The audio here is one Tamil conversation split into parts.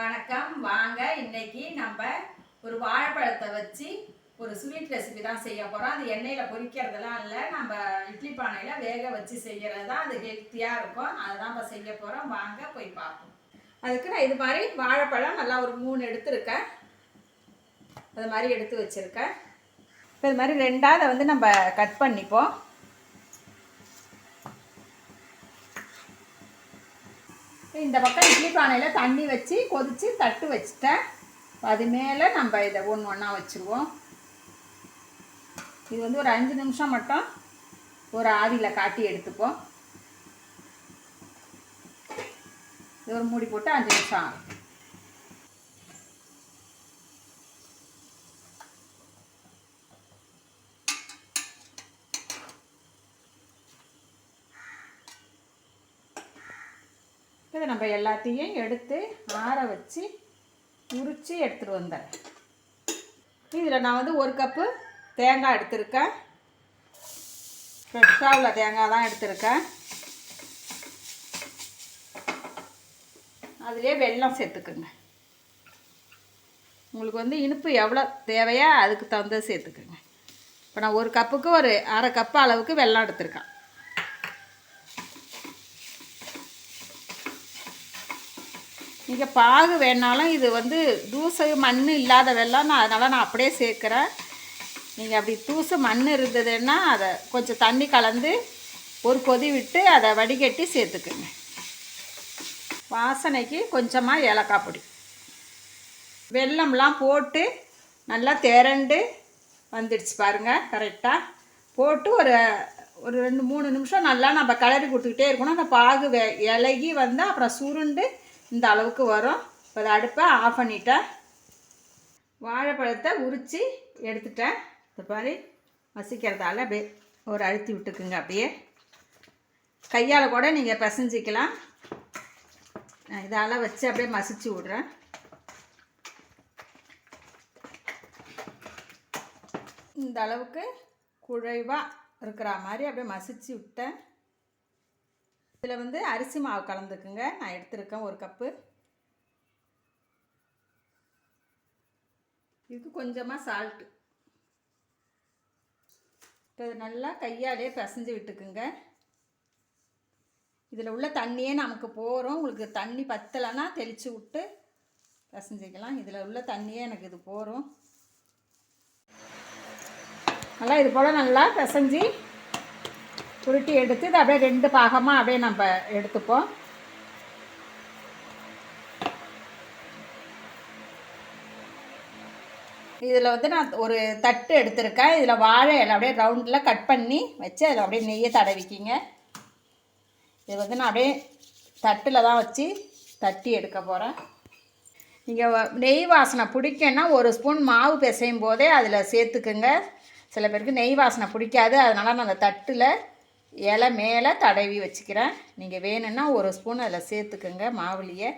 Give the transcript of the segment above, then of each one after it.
வணக்கம். வாங்க இன்னைக்கு நம்ம ஒரு வாழைப்பழத்தை வச்சு ஒரு ஸ்வீட் ரெசிபி தான் செய்ய போகிறோம் அது எண்ணெயில் பொரிக்கிறதெல்லாம் இல்லை. நம்ம இட்லி பானையில் வேக வச்சு செய்கிறது தான். அது ஹெல்த்தியாக இருக்கும். அதுதான் இப்போ செய்ய போகிறோம் வாங்க போய் பார்ப்போம். அதுக்கு நான் இது மாதிரி வாழைப்பழம் நல்லா ஒரு மூணு எடுத்துருக்கேன். அது மாதிரி எடுத்து வச்சுருக்கேன். இப்போ இது மாதிரி ரெண்டாவது வந்து நம்ம கட் பண்ணிப்போம். இந்த பக்கம் இட்லி பானையில் தண்ணி வச்சு கொதித்து தட்டு வச்சுட்டேன். அது மேலே நம்ம இதை ஒன்று ஒன்றா வச்சுருவோம். இது வந்து ஒரு அஞ்சு நிமிஷம் மட்டும் ஒரு ஆவியில் காட்டி எடுத்துப்போம். இது ஒரு மூடி போட்டு அஞ்சு நிமிஷம் ஆகும். இதை நம்ம எல்லாத்தையும் எடுத்து ஆற வச்சு உரித்து எடுத்துகிட்டு வந்தேன் இதில் நான் வந்து ஒரு கப்பு தேங்காய் எடுத்திருக்கேன். ஃப்ரெஷ்ஷாக உள்ள தேங்காய் தான் எடுத்திருக்கேன். அதிலே வெல்லம் சேர்த்துக்குங்க. உங்களுக்கு வந்து இனிப்பு எவ்வளோ தேவையோ அதுக்கு தகுந்தது சேர்த்துக்குங்க. இப்போ நான் ஒரு கப்புக்கு ஒரு அரை கப்பு அளவுக்கு வெல்லம் எடுத்திருக்கேன். நீங்கள் பாகு வேணாலும் இது வந்து தூசை மண் இல்லாத வெள்ளம் நான் அதனால் நான் அப்படியே சேர்க்குறேன். நீங்கள் அப்படி தூசு மண் இருந்ததுன்னா அதை கொஞ்சம் தண்ணி கலந்து ஒரு கொதி விட்டு அதை வடிகட்டி சேர்த்துக்குங்க. வாசனைக்கு கொஞ்சமாக ஏலக்காய் பொடி. வெல்லம்லாம் போட்டு நல்லா திரண்டு வந்துடுச்சு பாருங்கள் கரெக்டாக போட்டு ஒரு ஒரு ரெண்டு மூணு நிமிஷம் நல்லா நம்ம கலரி கொடுத்துக்கிட்டே இருக்கணும். அந்த பாகு வெ இலகி வந்து அப்புறம் சுருண்டு இந்த அளவுக்கு வரும். இப்போ அதை அடுப்பை ஆஃப் பண்ணிட்டேன். வாழைப்பழத்தை உரித்து எடுத்துட்டேன். இந்த மாதிரி மசிக்கிறதால அப்படியே ஒரு அழுத்தி விட்டுக்குங்க அப்படியே. கையால் கூட நீங்கள் பிசைஞ்சிக்கலாம். நான் இதால் வச்சு அப்படியே மசிச்சு விட்றேன். இந்த அளவுக்கு குழைவாக இருக்கிற மாதிரி அப்படியே மசிச்சு விட்டேன். இதில் வந்து அரிசி மாவு கலந்துக்குங்க. நான் எடுத்திருக்கேன் ஒரு கப்பு. இதுக்கு கொஞ்சமாக சால்ட்டு இப்போ இது நல்லா கையாலே பிசைஞ்சு விட்டுக்குங்க. இதில் உள்ள தண்ணியே நமக்கு போகிறோம் உங்களுக்கு தண்ணி பத்தலைன்னா தெளித்து விட்டு பிசைஞ்சிக்கலாம். இதில் உள்ள தண்ணியே எனக்கு இது போகிறோம் நல்லா இது போல் நல்லா பிசைஞ்சு உருட்டி எடுத்து இதை அப்படியே ரெண்டு பாகமாக அப்படியே நம்ம எடுத்துப்போம். இதில் வந்து நான் ஒரு தட்டு எடுத்திருக்கேன். இதில் வாழை இலை அப்படியே ரவுண்டில் கட் பண்ணி வச்சு அதில் அப்படியே நெய்யை தடவிக்கிங்க. இது வந்து நான் அப்படியே தட்டில் தான் வச்சு தட்டி எடுக்க போகிறேன். நீங்கள் நெய் வாசனை பிடிக்குன்னா ஒரு ஸ்பூன் மாவு பிசையும் போதே அதில் சேர்த்துக்குங்க. சில பேருக்கு நெய் வாசனை பிடிக்காது. அதனால் நான் அந்த தட்டில் இலை மேலே தடவி வச்சுக்கிறேன். நீங்கள் வேணும்னா ஒரு ஸ்பூன் அதில் சேர்த்துக்குங்க மாவுலேயே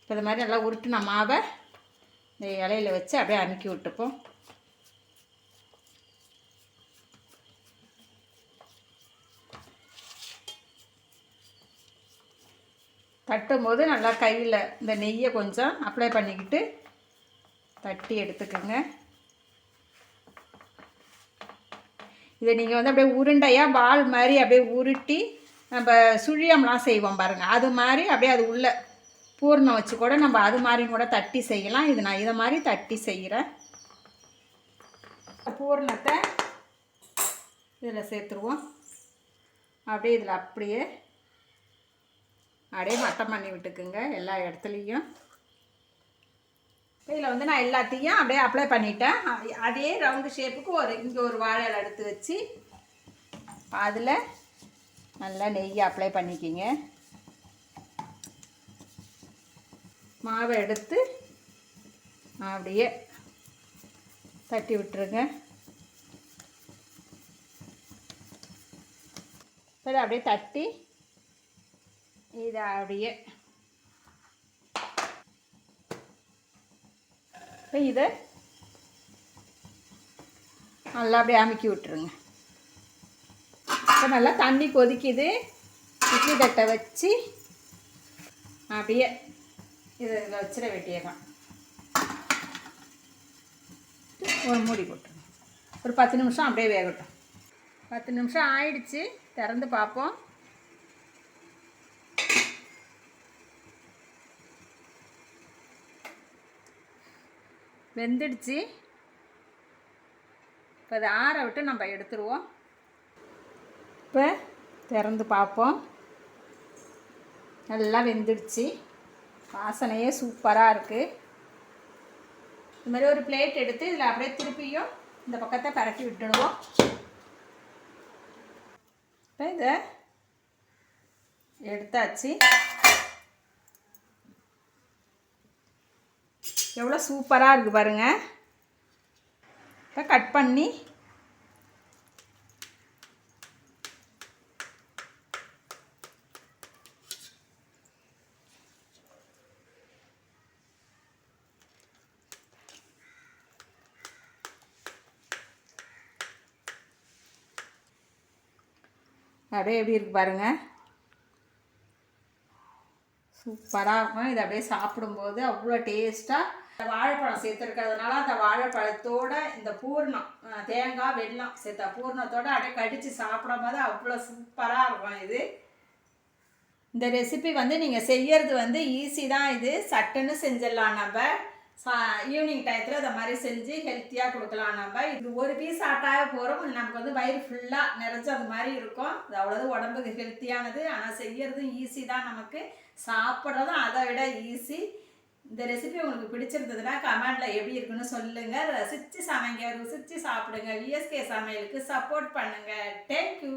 இப்போ இந்த மாதிரி நல்லா உருட்டின மாவை இந்த இலையில வச்சு அப்படியே அமுக்கி விட்டுப்போம். தட்டும் போது நல்லா கையில் இந்த நெய்யை கொஞ்சம் அப்ளை பண்ணிக்கிட்டு தட்டி எடுத்துக்கோங்க. இதை நீங்கள் வந்து அப்படியே உருண்டையாக பால் மாதிரி அப்படியே உருட்டி நம்ம சுழியம்லாம் செய்வோம் பாருங்கள் அது மாதிரி அப்படியே அது உள்ள பூர்ணம் வச்சு கூட நம்ம அது மாதிரி கூட தட்டி செய்யலாம். இது நான் இதை மாதிரி தட்டி செய்கிறேன். பூர்ணத்தை இதில் சேர்த்துருவோம். அப்படியே இதில் அப்படியே அப்படியே மட்டம் பண்ணி விட்டுக்குங்க எல்லா இடத்துலையும். இதில் வந்து நான் எல்லாத்தையும் அப்படியே அப்ளை பண்ணிட்டேன். அதே ரவுண்டு ஷேப்புக்கு ஒரு இங்கே ஒரு வாழை எடுத்து வச்சு அதில் நல்லா நெய் அப்ளை பண்ணிக்கிங்க. மாவை எடுத்து அப்படியே தட்டி விட்டுருங்க. சரி அப்படியே தட்டி இதை அப்படியே இப்போ இதை நல்லா அப்படியே அமுக்கி விட்டுருங்க. இப்போ நல்லா தண்ணி கொதிக்குது. இட்லி தட்டை வச்சு அப்படியே இதை இதில் வச்சிட வேண்டியதான் ஒரு மூடி போட்டுருங்க. ஒரு பத்து நிமிஷம் அப்படியே வேகட்டும். பத்து நிமிஷம் ஆயிடுச்சு. திறந்து பார்ப்போம். வெந்துடுச்சு. இப்போ அதை ஆற விட்டு நம்ம எடுத்துருவோம். இப்போ திறந்து பார்ப்போம். நல்லா வெந்துடுச்சு. வாசனையே சூப்பராக இருக்குது இது மாதிரி ஒரு பிளேட் எடுத்து இதில் அப்படியே திருப்பியும் இந்த பக்கத்தை பரட்டி விட்டுடுவோம். இப்போ இதை எடுத்தாச்சு. எவ்வளோ சூப்பராக இருக்குது பாருங்கள் இப்போ கட் பண்ணி அப்படியே எப்படி இருக்கு பாருங்கள் சூப்பராக இருக்கும் இதை அப்படியே சாப்பிடும்போது அவ்வளோ டேஸ்ட்டாக வாழைப்பழம் சேர்த்துருக்கிறதுனால அந்த வாழைப்பழத்தோட இந்த பூர்ணம் தேங்காய் வெள்ளம் சேர்த்த பூர்ணத்தோடு அப்படியே கடித்து சாப்பிடும்போது அவ்வளோ சூப்பராக இருக்கும் இது. இந்த ரெசிபி வந்து நீங்கள் செய்யறது வந்து ஈஸி தான் இது. சட்டுன்னு செஞ்சிடலாம் நம்ம. ஈவினிங் டயத்தில் இந்த மாதிரி செஞ்சு ஹெல்த்தியாக கொடுக்கலாம். நம்ம இது ஒரு பீஸ் ஆட்டாக போகிறோம் நமக்கு வந்து வயிறு ஃபுல்லாக நிறைஞ்சு அது மாதிரி இருக்கும். அது அவ்வளோது உடம்புக்கு ஹெல்த்தியானது ஆனால் செய்யறதும் ஈஸி தான் நமக்கு. சாப்பிட்றதும் அதை விட ஈஸி இந்த ரெசிபி உங்களுக்கு பிடிச்சிருந்ததுன்னா கமெண்டில் எப்படி இருக்குன்னு சொல்லுங்கள் ரசித்து சமைங்க. ருசித்து சாப்பிடுங்க. விஎஸ்கே சமையலுக்கு சப்போர்ட் பண்ணுங்கள் தேங்க்யூ